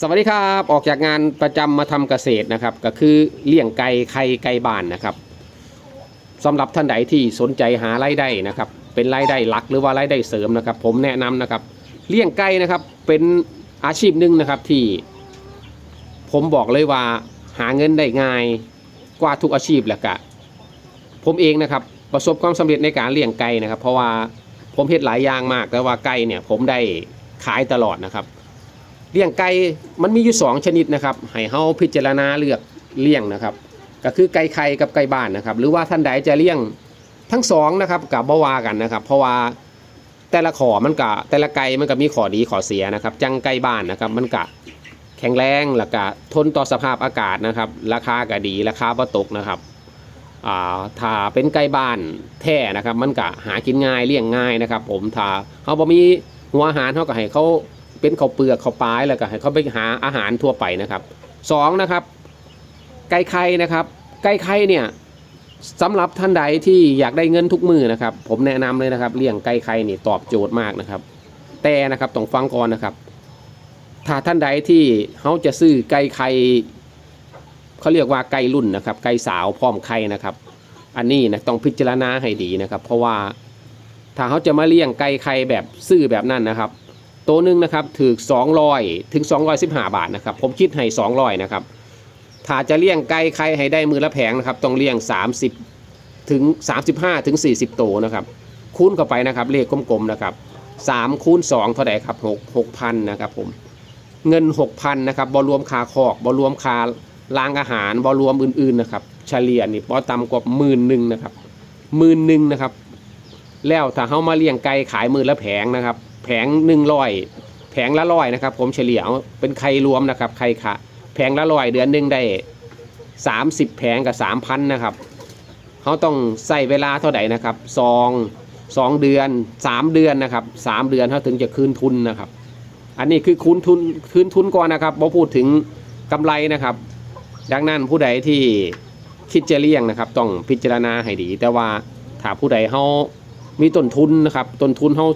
สวัสดีครับออกจากงานประจำมาทำเกษตรนะครับ ก็คือเลี้ยงไก่ไข่ไก่บ้านนะครับสำหรับท่านใดที่สนใจหารายได้นะครับ เป็นรายได้หลักหรือว่ารายได้เสริมนะครับ ผมแนะนำนะครับ เลี้ยงไก่นะครับเป็นอาชีพหนึ่งนะครับที่ ผมบอกเลยว่าหาเงินได้ง่ายกว่าทุกอาชีพแหละกะผมเองนะครับประสบความสำเร็จในการเลี้ยงไก่นะครับ เพราะว่าผมเฮ็ดหลายอย่างมากแต่ว่าไก่เนี่ยผมได้ขายตลอดนะครับ เลี้ยงไก่มันมีอยู่สองชนิดนะครับให้เฮาพิจารณาเลือกเลี้ยงนะครับ ก็คือไก่ไข่กับไก่บ้านนะครับ หรือว่าท่านใดจะเลี้ยงทั้งสองนะครับกับบ่ว่ากันนะครับ เพราะว่าแต่ละขอมันก็แต่ละไก่มันก็มีขอดีขอเสียนะครับ จังไก่บ้านนะครับ มันก็แข็งแรงแล้วก็ทนต่อสภาพอากาศนะครับ ราคาก็ดีราคาบ่ตกนะครับอ่าถ้าเป็นไก่บ้านแท้นะครับ มันก็หากินง่ายเลี้ยงง่ายนะครับ ผมถ้าเฮาบ่มีหัวอาหารเฮาก็ให้เขา เป็นข้าวเปลือกข้าวปลายแล้วก็ให้เขาไปหาอาหารทั่วไปนะครับสองนะครับ ไก่ไข่นะครับ ไก่ไข่เนี่ยสำหรับท่านใดที่อยากได้เงินทุกมือนะครับ ผมแนะนำเลยนะครับเลี้ยงไก่ไข่นี่ตอบโจทย์มากนะครับ แต่นะครับต้องฟังก่อนนะครับ ถ้าท่านใดที่เขาจะซื้อไก่ไข่เขาเรียกว่าไก่รุ่นนะครับ ไก่สาวพร้อมไข่นะครับ อันนี้นะต้องพิจารณาให้ดีนะครับ เพราะว่าถ้าเขาจะมาเลี้ยงไก่ไข่แบบซื้อแบบนั้นนะครับ ตัวหนึ่งนะครับถือ200 ถึง 215 บาทนะครับ ผมคิดให้ 200 นะครับ ถ้าจะเลี้ยงไก่ไข่ให้ได้มือละแผงนะครับ ต้องเลี้ยง 30 ถึง 35 ถึง 40 ตัวนะครับ คูณเข้าไปนะครับ เลขกลมๆนะครับ3คูณ2เท่าไหร่ครับ6 6,000นะครับผม เงิน 6,000นะครับบ่รวมค่าคอกบ่รวมค่าล้างอาหารบ่รวมอื่นๆนะครับ เฉลี่ยนี่บ่ต่ำกว่าหมื่นหนึ่งนะครับหมื่นหนึ่งนะครับ แล้วถ้าเฮามาเลี้ยงไก่ขายมือละแผงนะครับ แผงหนึ่งร้อยแผงละร้อยนะครับ ผมเฉลี่ยเป็นไข่รวมนะครับไข่ขะแผงละร้อยเดือนหนึ่งได้สามสิบแผงกับสามพันนะครับเขาต้องใส่เวลาเท่าไหร่นะครับสองสองเดือนสามเดือนนะครับสามเดือนเขาถึงจะคืนทุนนะครับ อันนี้คือคืนทุนคืนทุนก่อนนะครับพอพูดถึงกำไรนะครับ ดังนั้นผู้ใดที่คิดจะเลี้ยงนะครับ ต้องพิจารณาให้ดี แต่ว่าถ้าผู้ใดเขามีต้นทุนนะครับต้นทุนเขา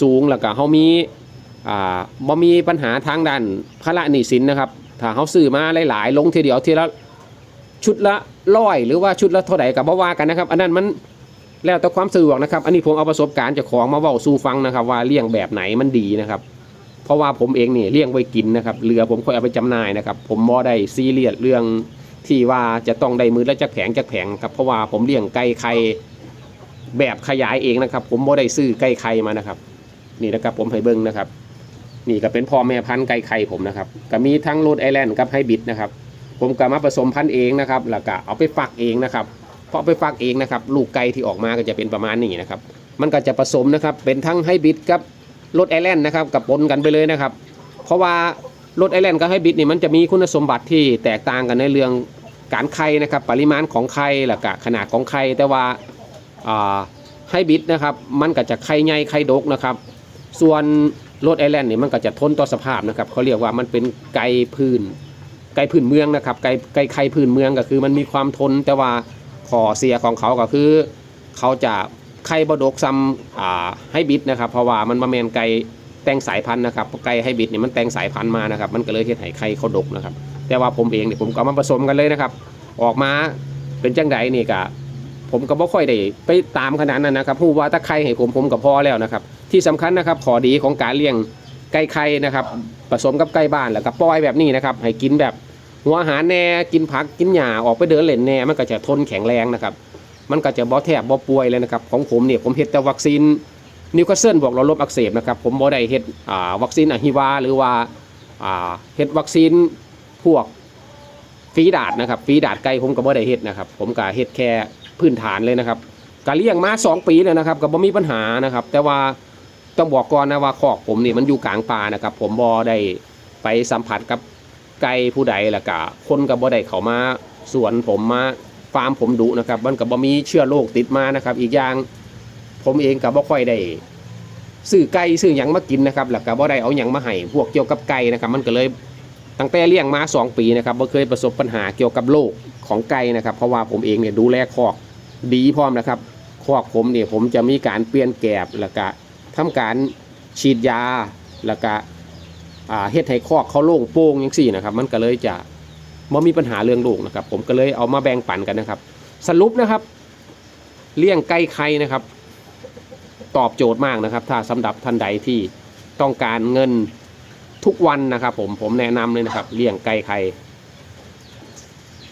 สูงแล้วก็เขามีอ่าบ่มีปัญหาทางด้านภาระหนี้สินนะครับ ถ้าเขาซื้อมาหลายๆ ลงทีเดียวทีละชุดละร้อยหรือว่าชุดละเท่าไหร่กับบ่ว่ากันนะครับ อันนั้นมันแล้วแต่ความสะดวกนะครับ อันนี้ผมเอาประสบการณ์จากของมาเว้าสู่ฟังนะครับ ว่าเลี้ยงแบบไหนมันดีนะครับ เพราะว่าผมเองนี่เลี้ยงไว้กินนะครับเรือผมค่อยเอาไปจำหน่ายนะครับ ผมบ่ได้ซีเรียสเรื่องที่ว่าจะต้องได้มือและจักแผงจักแผงครับเพราะว่าผมเลี้ยงไก่ไข่แบบขยายเองนะครับ ผมบ่ได้ซื้อไก่ไข่มานะครับ นี่นะครับผมให้เบิ้งนะครับ นี่ก็เป็นพ่อแม่พันธุ์ไก่ไข่ผมนะครับก็มีทั้งโรดไอแลนด์กับไฮบิดนะครับ ผมก็มาผสมพันธุ์เองนะครับแล้วก็เอาไปฟักเองนะครับพอไปฟักเองนะครับ ลูกไก่ที่ออกมาก็จะเป็นประมาณนี้นะครับ มันก็จะผสมนะครับเป็นทั้งไฮบิดกับโรดไอแลนด์นะครับกับปนกันไปเลยนะครับ เพราะว่าโรดไอแลนด์กับไฮบิดนี่มันจะมีคุณสมบัติที่แตกต่างกันในเรื่องการไข่นะครับ ปริมาณของไข่แล้วก็ขนาดของไข่แต่ว่าไฮบิดนะครับ มันก็จะไข่ใหญ่ไข่ดกนะครับ ส่วนโรดไอแลนด์นี่มันก็จะทนต่อสภาพนะครับเขาเรียกว่ามันเป็นไก่พื้นไก่พื้นเมืองนะครับไก่ไก่ไข่พื้นเมืองก็คือ มันมีความทนแต่ว่าข้อเสียของเขาก็คือ เขาจะไข่บดกซ้ำให้บิดนะครับ เพราะว่ามันมาแมนไก่แต่งสายพันธุ์นะครับไก่ให้บิดเนี่ยมันแต่งสายพันธุ์มานะครับ มันก็เลยเฮ็ดให้ไข่เขาดกนะครับ แต่ว่าผมเองเนี่ยผมก็มาผสมกันเลยนะครับ ออกมาเป็นจังไดนี่ก็ผมก็บ่ค่อยได้ไปตามขนาดนั้นนะครับผู้ว่าถ้าไข่ให้ผมผมก็พอแล้วนะครับ ที่สำคัญนะครับขอดีของการเลี้ยงไก่ไข่นะครับผสมกับไก่บ้านแล้วก็ปล่อยแบบนี้นะครับให้กินแบบหัวอาหารแน่กินผักกินหญ้าออกไปเดินเล่นแน่มันก็จะทนแข็งแรงนะครับ มันก็จะบ่แทบบ่ป่วยเลยนะครับของผมเนี่ยผมเฮ็ดแต่วัคซีนนิวคาสเซิลบอกเราลบอักเสบนะครับผมบ่ได้เฮ็ดวัคซีนอะฮิวาหรือว่าเฮ็ดวัคซีนพวกฝีดาดนะครับฝีดาดไก่ผมก็บ่ได้เฮ็ดนะครับผมก็เฮ็ดแค่พื้นฐานเลยนะครับก็เลี้ยงมาสองปีแล้วนะครับก็บ่มีปัญหานะครับ แต่ว่า ต้องบอกก่อนนะว่าคอกผมนี่มันอยู่กลางป่านะครับ ผมบ่ได้ไปสัมผัสกับไก่ผู้ใดล้วก็คนก็บ่ได้เขามาสวนผมมาฟาร์มผมดุนะครับ มันกับบ่มีเชื้อโรคติดมานะครับ อีกอย่างผมเองกับบ่ค่อยได้ซื้อไก่ซื้อหยังมากินนะครับแล้วก็บ่ได้เอาหยังมาให้พวกเกี่ยวกับไก่นะครับ มันก็เลยตั้งแต่เลี้ยงมาสองปีนะครับบ่เคยประสบปัญหาเกี่ยวกับโรคของไก่นะครับ เพราะว่าผมเองเนี่ยดูแลคอกดีพร้อมนะครับคอกผมเนี่ยผมจะมีการเปลี่ยนแกบแล้วก็ ทำการฉีดยาแล้วก็อ่าเฮ็ดให้คอกเขาโล่งโป้งจังซี่นะครับ มันก็เลยจะบ่มีปัญหาเรื่องลูกนะครับ ผมก็เลยเอามาแบ่งปันกันนะครับ สรุปนะครับ เลี้ยงไก่ไข่นะครับ ตอบโจทย์มากนะครับ ถ้าสำหรับท่านใดที่ต้องการเงินทุกวันนะครับ ผมผมแนะนำเลยนะครับ เลี้ยงไก่ไข่